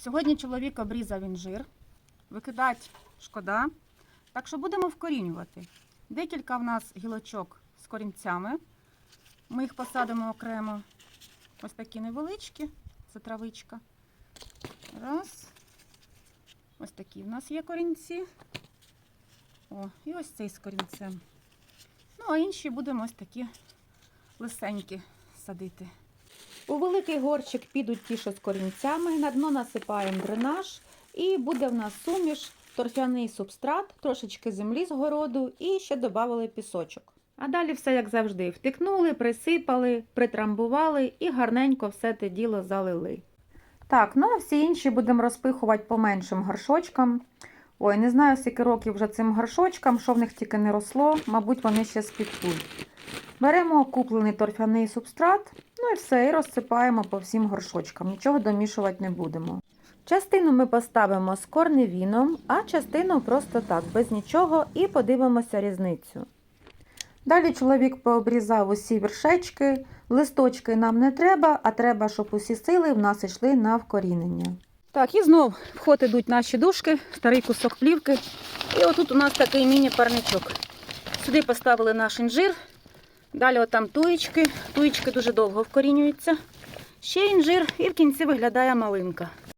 Сьогодні чоловік обрізав інжир, викидати шкода. Так що будемо вкорінювати. Декілька в нас гілочок з корінцями. Ми їх посадимо окремо. Ось такі невеличкі, це травичка. Раз. Ось такі в нас є корінці. О, і ось цей з корінцем. Ну, а інші будемо ось такі лисенькі садити. У великий горщик підуть ті, що з корінцями, на дно насипаємо дренаж, і буде в нас суміш, торфяний субстрат, трошечки землі з городу і ще додали пісочок. А далі все як завжди. Втикнули, присипали, притрамбували і гарненько все те діло залили. Так, ну а всі інші будемо розпихувати по меншим горшочкам. Ой, не знаю, скільки років вже цим горшочкам, що в них тільки не росло, мабуть, вони ще спідкують. Беремо куплений торфяний субстрат, ну і все, і розсипаємо по всім горшочкам. Нічого домішувати не будемо. Частину ми поставимо з корневіном, а частину просто так, без нічого, і подивимося різницю. Далі чоловік пообрізав усі вершечки, листочки нам не треба, а треба, щоб усі сили в нас йшли на вкорінення. Так, і знов в ход ідуть наші дужки, старий кусок плівки. І отут у нас такий міні-парничок. Сюди поставили наш інжир. Далі отам туєчки. Туєчки дуже довго вкорінюються. Ще інжир і в кінці виглядає малинка.